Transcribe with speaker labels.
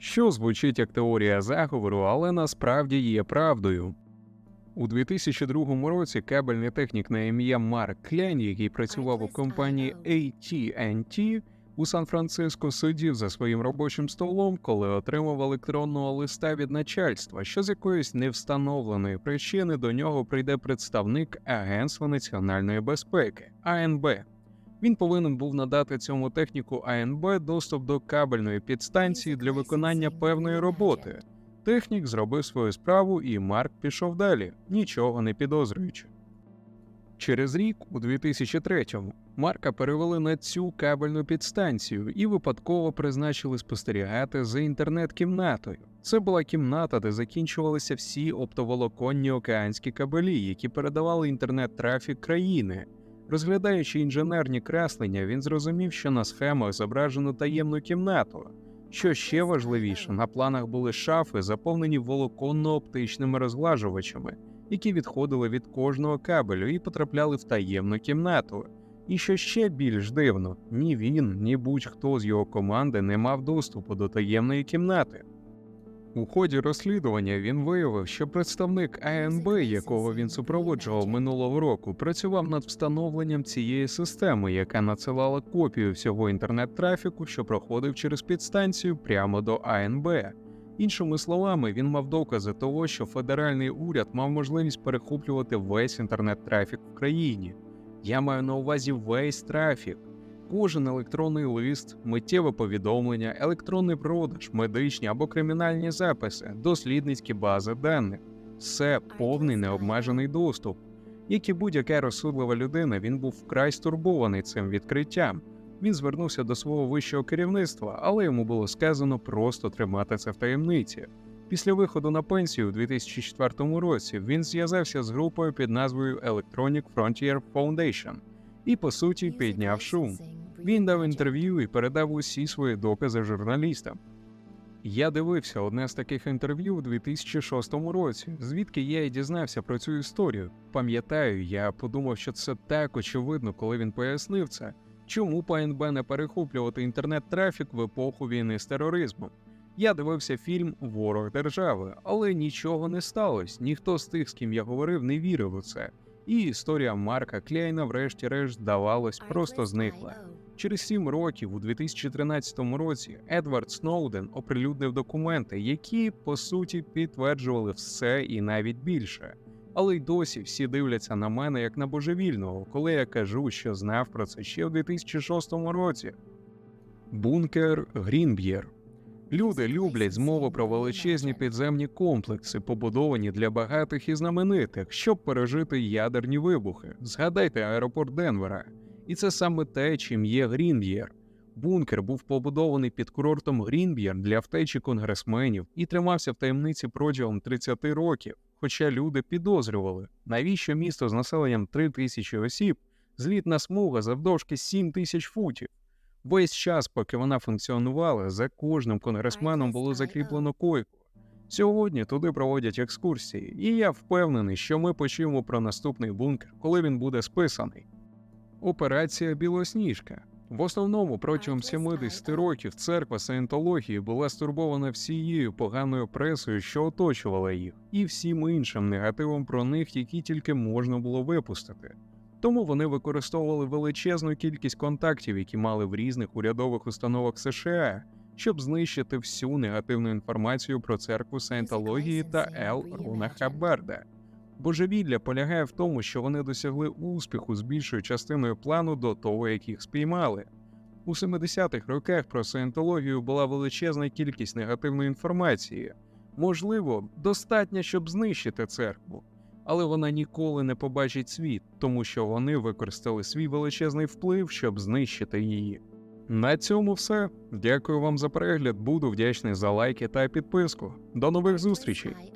Speaker 1: що звучить як теорія заговору, але насправді є правдою. У 2002 році кабельний технік на ім'я Марк Кляйн, який працював у компанії AT&T у Сан-Франциско, сидів за своїм робочим столом, коли отримав електронного листа від начальства, що з якоїсь невстановленої причини до нього прийде представник Агентства національної безпеки АНБ. Він повинен був надати цьому техніку АНБ доступ до кабельної підстанції для виконання певної роботи. Технік зробив свою справу, і Марк пішов далі, нічого не підозрюючи. Через рік, у 2003-му, Марка перевели на цю кабельну підстанцію і випадково призначили спостерігати за інтернет-кімнатою. Це була кімната, де закінчувалися всі оптоволоконні океанські кабелі, які передавали інтернет-трафік країни. Розглядаючи інженерні креслення, він зрозумів, що на схемах зображено таємну кімнату. Що ще важливіше, на планах були шафи, заповнені волоконно-оптичними розглажувачами, які відходили від кожного кабелю і потрапляли в таємну кімнату. І що ще більш дивно, ні він, ні будь-хто з його команди не мав доступу до таємної кімнати. У ході розслідування він виявив, що представник АНБ, якого він супроводжував минулого року, працював над встановленням цієї системи, яка надсилала копію всього інтернет-трафіку, що проходив через підстанцію прямо до АНБ. Іншими словами, він мав докази того, що федеральний уряд мав можливість перехоплювати весь інтернет-трафік в країні. Я маю на увазі весь трафік. Кожен електронний лист, миттєве повідомлення, електронний продаж, медичні або кримінальні записи, дослідницькі бази даних все повний необмежений доступ. Як і будь-яка розсудлива людина, він був вкрай стурбований цим відкриттям. Він звернувся до свого вищого керівництва, але йому було сказано просто тримати це в таємниці. Після виходу на пенсію у 2004 році він зв'язався з групою під назвою Electronic Frontier Foundation і, по суті, підняв шум. Він дав інтерв'ю і передав усі свої докази журналістам. Я дивився одне з таких інтерв'ю у 2006 році, звідки я і дізнався про цю історію. Пам'ятаю, я подумав, що це так очевидно, коли він пояснив це, чому по НБ не перехоплювати інтернет-трафік в епоху війни з тероризмом. Я дивився фільм Ворог держави, але нічого не сталося. Ніхто з тих, з ким я говорив, не вірив у це. І історія Марка Кляйна, врешті-решт, здавалось, просто зникла. Через сім років, у 2013 році, Едвард Сноуден оприлюднив документи, які по суті підтверджували все і навіть більше. Але й досі всі дивляться на мене як на божевільного, коли я кажу, що знав про це ще у 2006 році. Бункер Грінб'єр. Люди люблять змову про величезні підземні комплекси, побудовані для багатих і знаменитих, щоб пережити ядерні вибухи. Згадайте аеропорт Денвера. І це саме те, чим є Грінб'єр. Бункер був побудований під курортом Грінб'єр для втечі конгресменів і тримався в таємниці протягом 30 років. Хоча люди підозрювали, навіщо місто з населенням 3 тисячі осіб, злітна смуга завдовжки 7 тисяч футів. Весь час, поки вона функціонувала, за кожним конгресменом було закріплено койку. Сьогодні туди проводять екскурсії, і я впевнений, що ми почуємо про наступний бункер, коли він буде списаний. Операція Білосніжка. В основному протягом 70 років церква саєнтології була стурбована всією поганою пресою, що оточувала їх, і всім іншим негативом про них, які тільки можна було випустити. Тому вони використовували величезну кількість контактів, які мали в різних урядових установах США, щоб знищити всю негативну інформацію про церкву саєнтології та Ел Руна Хаберда. Божевілля полягає в тому, що вони досягли успіху з більшою частиною плану до того, як їх спіймали. У 70-х роках про саєнтологію була величезна кількість негативної інформації, можливо, достатньо, щоб знищити церкву, але вона ніколи не побачить світ, тому що вони використали свій величезний вплив, щоб знищити її. На цьому все. Дякую вам за перегляд. Буду вдячний за лайки та підписку. До нових зустрічей.